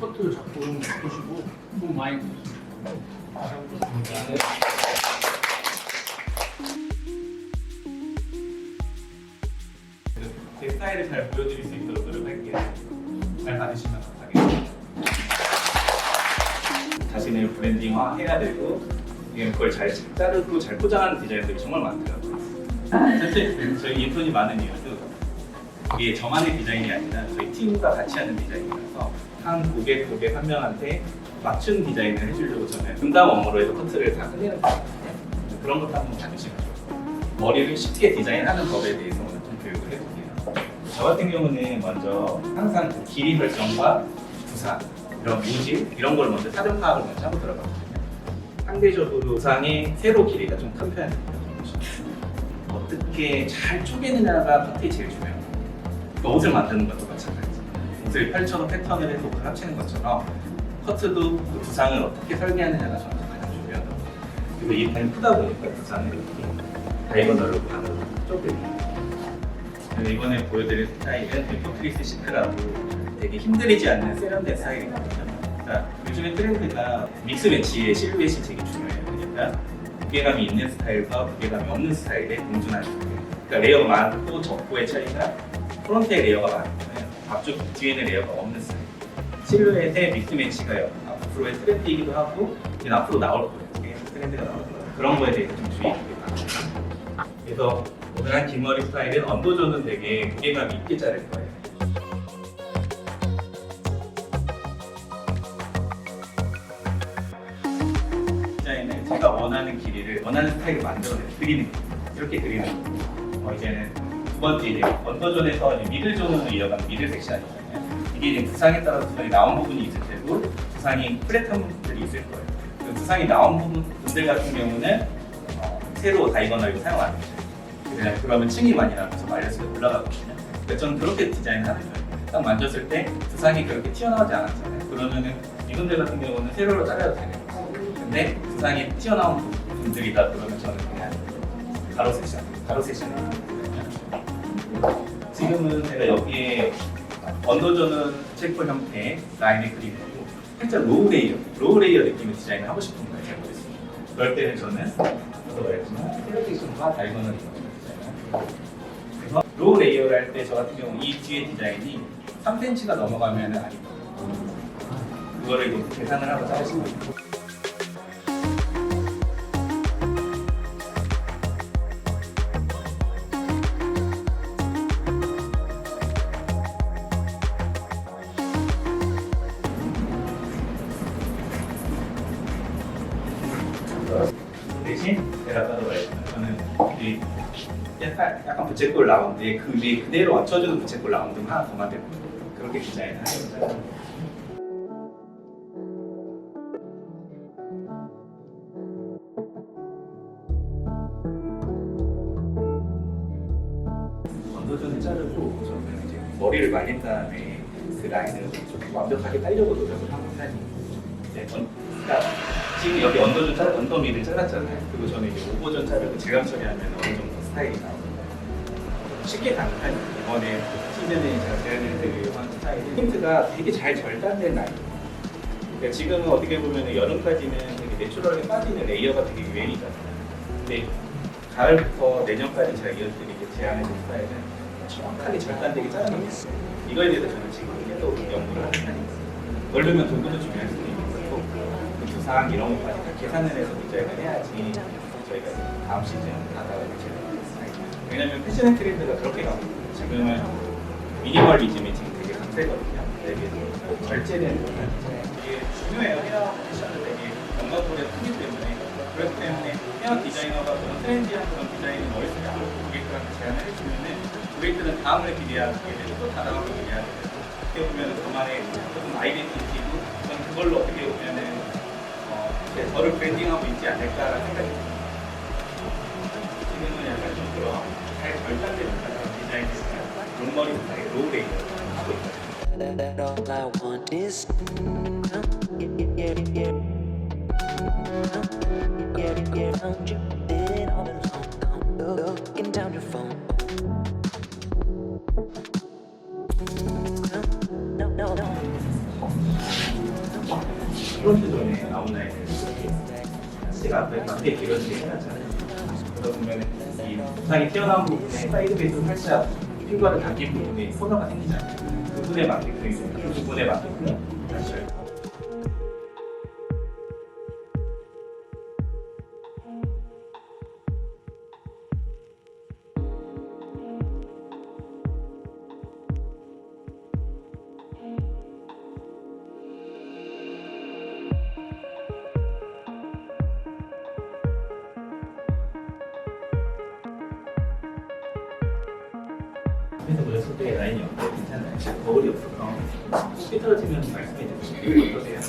커트 작품 보시고 좀 많이 제 스타일을 잘 보여드릴 수 있도록 노력할게요. 잘 받으시면 감사하겠습니다. 자신을 브랜딩화 해야 되고 이게 그걸 잘 자르고 잘 포장하는 디자인들이 정말 많더라고요. 사실 저희 인턴이 많은 이유도 이게 저만의 디자인이 아니라 저희 팀과 같이 하는 디자인이라서 한 고객 고객 한 명한테 맞춘 디자인을 해주려고 저는 분담 업무로 해서 커트를 다 끝내는 거거든요. 그런 것도 한번 봐주시면 좋고 머리를 쉽게 디자인하는 법에 대해서 오늘 좀 교육을 해볼게요. 저 같은 경우는 먼저 항상 그 길이 설정과 부상 이런 모질 이런 걸 먼저 사전 파악을 먼저 하고 들어가거든요. 상대적으로 부상의 세로 길이가 좀 큰 편입니다. 어떻게 잘 쪼개느냐가 커트이 제일 중요해요. 그 옷을 만드는 것도 마찬가지. 옷을 펼쳐서 패턴을 해서 합치는 것처럼 커트도 그 구상을 어떻게 설계하느냐가 저는 가장 중요하다고. 그리고 이 펜이 크다 보니까 구상을 이렇게 다이거널로 반으로 쪼개기. 그래서 이번에 보여드릴 스타일은 포트리스 시크라고 되게 힘들이지 않는 세련된 스타일이거든요. 그러니까 요즘에 트렌드가 믹스 매치의 실루엣이 되게 중요해요. 그러니까 무게감이 있는 스타일과 무게감이 없는 스타일의 공존하는 스타일. 그러니까 레이어가 많고 적고의 차이가 프론트에 레이어가 많으면 앞쪽 뒤에는 레이어가 없는 스타일. 실루엣의 믹스 매치가 앞으로의 트렌드이기도 하고 앞으로 나올 거예요. 트렌드가 나올 거예요. 그런 거에 대해서 좀 주의 깊게 봐요. 그래서 오늘 한 긴 머리 스타일은 언더존은 되게 무게감이 있게 자를 거예요. 디자인을 제가 원하는 길이를 원하는 스타일을 만들어내 그리는 거예요. 이렇게 그리는 거예요. 어, 이제는 두 번째 이제 언더존에서 이제 미들존으로 이어가는 미들 섹션이잖아요. 이게 이제 구상에 따라서 구상이 나온 부분이 있을 테고 구상이 플랫한 부분들이 있을 거예요. 그 구상이 나온 부분들 같은 경우는 어, 세로 다이거널로 사용 안 되죠. 그냥 그러면 층이 많이 나면서 마이너스가 올라가거든요. 그래서 저는 그렇게 디자인을 하는 거예요. 딱 만졌을 때 두상이 그렇게 튀어나오지 않았잖아요. 그러면은 이분들 같은 경우는 세로로 잘라도 거예요. 근데 두상이 튀어나온 분들이다 그러면 저는 그냥 가로 섹션, 가로 하거든요. 지금은 제가 여기에 언더존은 체코 형태 라인을 그리고 살짝 로우 레이어, 로우 레이어 느낌의 디자인을 하고 싶은 거예요. 제가 그랬습니다. 그럴 때는 저는 아까도 말했지만 셀렉션과 다이거널 그래서 로우 레이어를 할 때 저 같은 경우 이 뒤에 디자인이 3cm가 넘어가면 안 입거든요. 그거를 계산을 하고 짜시면 돼요. 약간 약간 부채꼴 라운드에 그 위에 그대로 맞춰주는 부채꼴 라운드 하나 더 만들고 그렇게 디자인을 하려고 언더존을 자르고 저는 이제 머리를 말린 다음에 그 라인을 좀 완벽하게 따려고 노력을 하는 편이에요. 언- 그러니까 지금 여기 언더존 잘 언더미를 잘랐잖아요. 그리고 저는 이제 오버존 자르고 제감 처리하면 어느 정도 스타일이 나오거든요. 쉽게 편이에요. 이번에 시즌에 제가 제안해드리려고 스타일이 힌트가 되게 잘 절단된 라인. 그러니까 지금은 어떻게 보면 여름까지는 되게 내추럴하게 빠지는 레이어가 되게 유행이잖아요. 근데 가을부터 내년까지 제가 이어드리게 제안해준 스타일은 정확하게 절단되게 자르는 게 있어요. 이거에 대해서 저는 지금 계속 연구를 하는 편이거든요. 원래는 돈도 있고 그 부상 이런 것까지 다 계산을 해서 디자인을 해야지 저희가 다음 시즌 가다가 제가 왜냐면 패션 트렌드가 그렇게 가고. 지금은 미니멀리즘이 지금 되게 강세거든요. 되게 절제된 이게 중요해요. 헤어 패션은 되게 연관고리가 크기 때문에 그렇기 때문에 헤어 디자이너가 그런 트렌디한 그런 디자인을 때 하고 고객들한테 제안을 해주면은 고객들은 다음을 기대하게 되고 또 다다음을 기대하게 되고 어떻게 보면 저만의 조금 아이덴티티고 저는 그걸로 어떻게 보면은 어, 이렇게 저를 브랜딩하고 있지 않을까라는 생각이 듭니다. 지금은 약간 좀 그런 잘 절단된 디자인을 롱머리 스타일, 로우 레이어 하고 있거든요. that, all I want is yeah, yeah, yeah. Yeah, yeah, found you did it all alone. Looking down your phone. No, no, no. 프론트 존에 아웃라인을 이렇게 제가 앞에 맞게 길어지게 해놨잖아요. 그러다 보면 이 부상이 튀어나온 부분에 사이드 베이스 살짝 핑거를 당긴 부분에 코너가 생기잖아요. 그 부분에 이제 그 부분에 맞게끔 다시 그래서 보셨을 때 라인이 어때요? 괜찮아요? 거울이 없어서 삐뚤어지면 말씀해 주시면 어떠세요?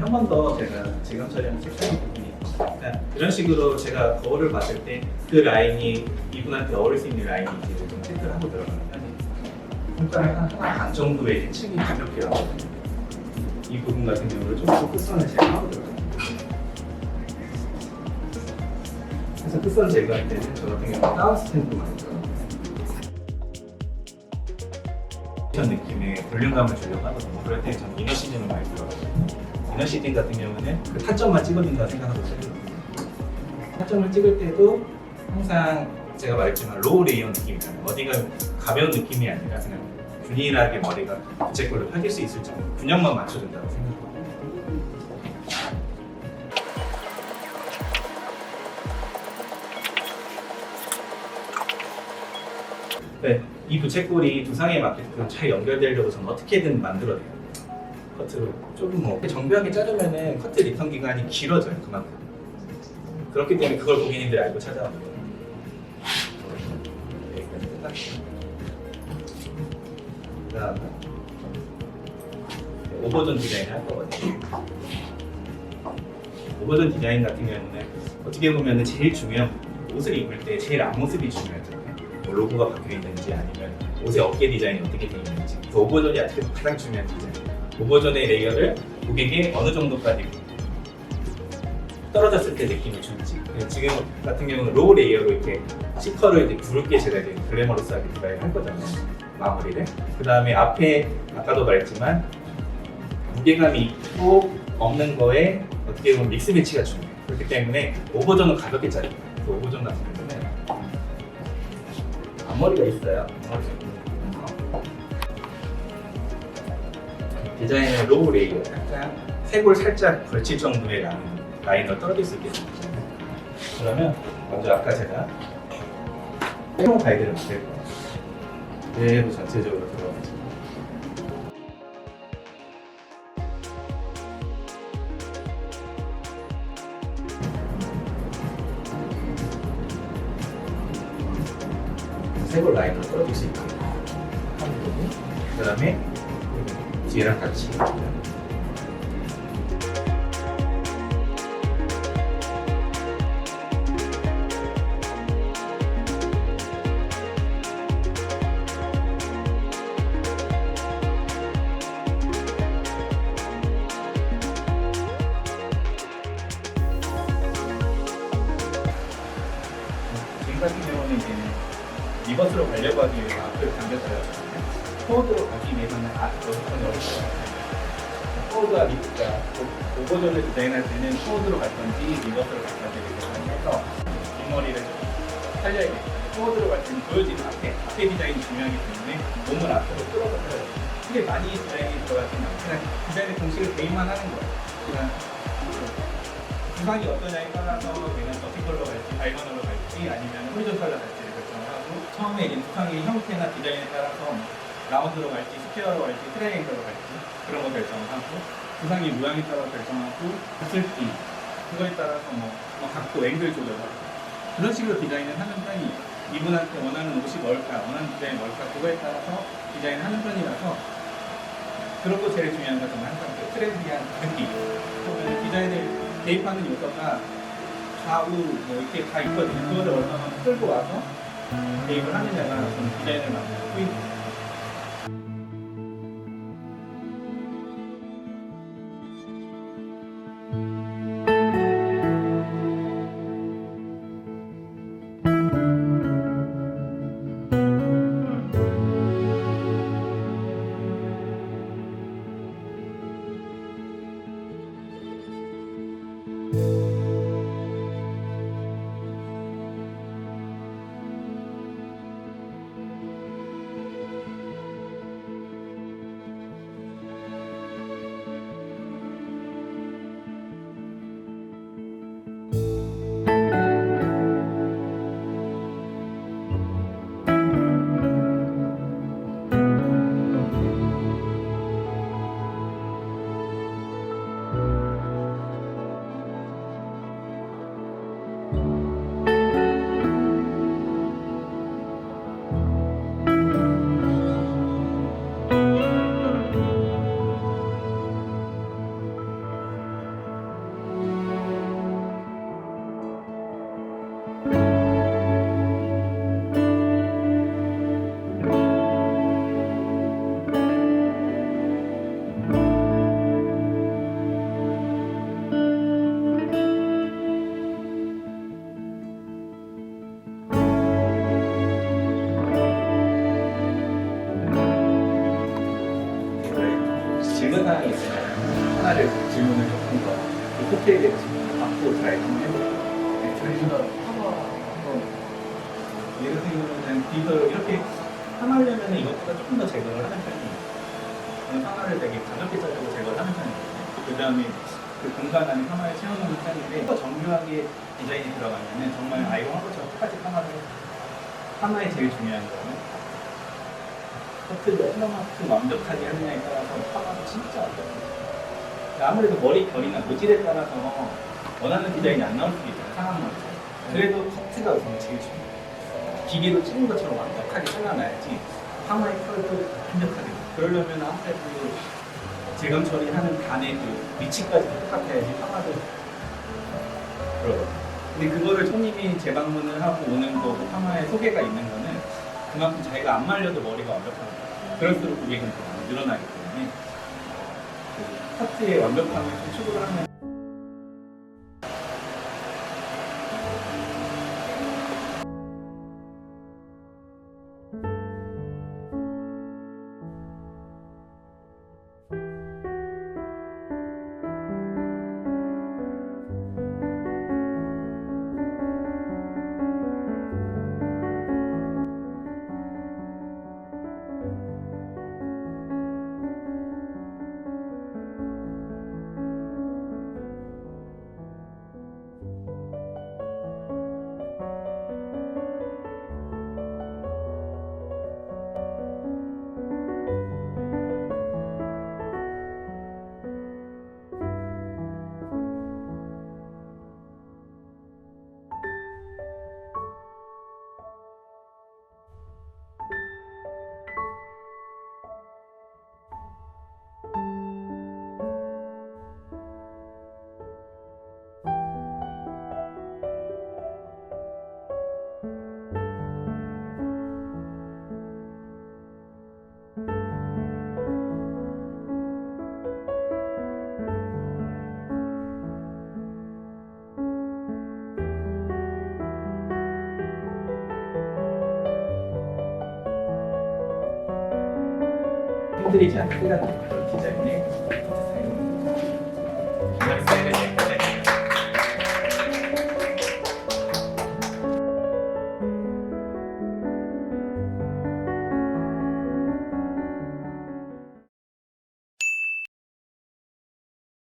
한번 더 제가 지금 촬영 체크한 부분이. 그러니까 이런 식으로 제가 거울을 봤을 때 그 라인이 이분한테 어울릴 수 있는 라인인지를 좀 체크를 하고 들어가는 편이에요. 손가락 한 하나 반 정도의 층이 가볍게 나거든요. 이 부분 같은 경우는 좀더 끝선을 제거하고 들어가요. 그래서 끝선 제거할 때는 저 같은 경우는 다운 스탠드 많이 들어가요. 이런 느낌의 볼륨감을 주려고 하거든요. 그럴 때 저는 이너 시즌을 많이 들어가요. 이너 시즌 같은 경우는 그 타점만 찍어준다 생각하고 찍어요. 타점을 찍을 때도 항상 제가 말했지만 로우 레이어 느낌이잖아요. 어디가 가벼운 느낌이 아니라 그냥 균일하게 머리가 부채꼴로 펴질 수 있을 정도 균형만 맞춰준다고 생각해요. 네, 이 부채꼴이 두상에 맞게끔 잘 연결되려고 저는 어떻게든 만들어내요. 커트로 조금 뭐 정교하게 자르면은 커트 리턴 기간이 길어져요 그만큼. 그렇기 때문에 그걸 고객님들이 알고 찾아옵니다. 그다음에 네, 오버존 디자인을 할 거거든요. 오버존 디자인 같은 경우는 어떻게 보면 제일 중요한 옷을 입을 때 제일 앞모습이 중요하잖아요. 뭐 로고가 박혀 있는지 아니면 옷의 어깨 디자인이 어떻게 되어 있는지 그 오버존이 어떻게 가장 중요한 디자인. 오버존의 레이어를 고객에 어느 정도까지 떨어졌을 때 느낌이 줄지. 네, 지금 같은 경우는 로우 레이어로 이렇게 시커를 이제 제가 이제 글래머러스하게 디자인을 할 거잖아요. 마무리를. 그 다음에 앞에 아까도 말했지만 무게감이 있고 없는 거에 어떻게 보면 믹스 매치가 중요해요. 그렇기 때문에 오버존은 가볍게 자르고 그 오버존 같은 경우는 앞머리가 있어요. 디자인은 로우 레이어 약간 색을 살짝 걸칠 정도의 라인, 라인을 떨어질 수 있게 됩니다. 그러면 먼저 아까 제가 새로운 가이드를 만들 거예요. 그대로 전체적으로 세골 라인으로 떨어질 수 있게. 하는 거고 그 다음에 뒤에랑 같이. 지금 같은 경우는 이제 리버스로 가려고 하기 위해서 앞을 당겨서요. 포워드로 가기 위해서는 아, 여기서는 어렵죠. 포워드와 리프가 오버존을 디자인할 때는 포워드로 갈 건지 리버스로 갈 건지 이렇게 해서 뒷머리를 좀 살려야겠죠. 포워드로 갈 때는 보여지는 앞에, 앞에 디자인이 중요하기 때문에 몸을 앞으로 끌어서 크게 많이 디자인이 들어가지는 않고 그냥 디자인의 공식을 개인만 하는 거예요. 그냥 구상이 어떠냐에 따라서 내가 버티컬로 갈지 다이건으로 갈지 아니면 결정을 하고 처음에 구상의 형태나 디자인에 따라서 라운드로 갈지 스퀘어로 갈지 트라이앵글로 갈지 그런 거 결정을 하고 구상의 모양에 따라 결정하고 붓을기 그거에 따라서 뭐, 뭐 각도 앵글 조절하고 그런 식으로 디자인을 하는 편이 이분한테 원하는 옷이 뭘까 원하는 디자인이 뭘까 그거에 따라서 디자인을 하는 편이라서 거 제일 중요한 건 저는 항상 그 트렌디한 느낌 또는 디자인을 대입하는 요소가 좌우 뭐 이렇게 다 있거든요. 그거를 얼마나 끌고 와서 대입을 하느냐가 저는 디자인을 만드 코트에 대해서 받고 잘 한번 해볼게요. 네, 저희가 한번 예를 들면 비서 이렇게 파마하려면 이것보다 조금 더 제거를 하는 편이에요. 파마를 되게 가볍게 자르고 제거를 하는 편이거든요. 그 다음에 그 공간 안에 파마를 채워놓는 편인데 더 정교하게 디자인이 들어가면은 정말 아이고 한 것처럼 똑같이 해요. 파마에 제일 중요한 거는 커트를 얼마만큼 완벽하게 하느냐에 따라서 파마도 진짜 어려워요. 아무래도 머리 결이나 모질에 따라서 원하는 디자인이 안 나올 수도 있잖아요. 상황만 그래도 커트가 우선 제일 중요해요. 기계로 찍은 것처럼 완벽하게 잘라놔야지 파마의 컬도 완벽하게 그러려면 아무래도 재건 처리하는 단의 그 위치까지 똑같아야지 파마도 그러거든요. 근데 그거를 손님이 재방문을 하고 오는 거고 파마에 소개가 있는 거는 그만큼 자기가 안 말려도 머리가 완벽한 거예요. 그럴수록 고객은 더 늘어나기 때문에 그 커트의 완벽함을 좀 추구를 하면 힘들이지 않게 그런 디자인에